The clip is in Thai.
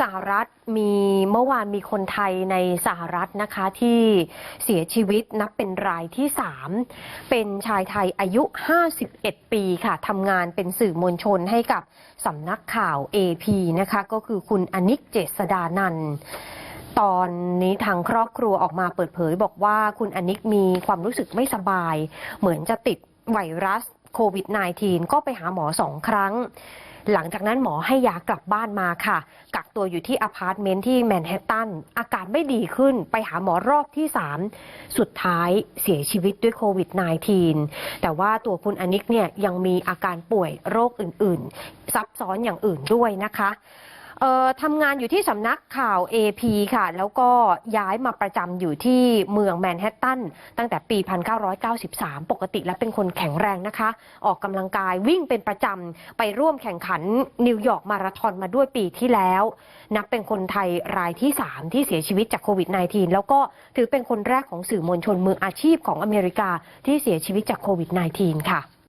สหรัฐมีเมื่อวานมีคนไทยในสหรัฐนะคะที่เสียชีวิตนับเป็นรายที่ 3 เป็นชายไทยอายุ 51 ปีค่ะทำงานเป็นสื่อมวลชนให้กับสำนักข่าว AP นะคะก็คือคุณอนิกเจษดานันท์ตอนนี้ทางครอบครัวออกมาเปิดเผยบอกว่าคุณอนิกมีความรู้สึกไม่สบาย เหมือนจะติดไวรัส โควิด -19 ก็ไปหาหมอสองครั้ง หลังจากนั้นหมอให้ยากลับบ้านมาค่ะ กักตัวอยู่ที่อพาร์ตเมนต์ที่แมนฮัตตัน อาการไม่ดีขึ้นไปหาหมอรอบที่ 3 สุดท้ายเสียชีวิตด้วยโควิด -19 แต่ว่าตัวคุณอนิกเนี่ยยังมีอาการป่วยโรคอื่นๆ ซับซ้อนอย่างอื่นด้วยนะคะ ทำงานอยู่ที่สำนักข่าว AP ค่ะ แล้วก็ย้ายมาประจำอยู่ที่เมืองแมนฮัตตัน ตั้งแต่ปี 1993 ปกติแล้วเป็นคนแข็งแรงนะคะ ออกกำลังกายวิ่งเป็นประจำ ไปร่วมแข่งขันนิวยอร์กมาราธอนมาด้วยปีที่แล้ว นับเป็นคนไทยรายที่ 3 ที่เสียชีวิตจากโควิด -19 แล้วก็ถือเป็นคนแรกของสื่อมวลชนมืออาชีพของอเมริกาที่เสียชีวิตจากโควิด -19 ค่ะ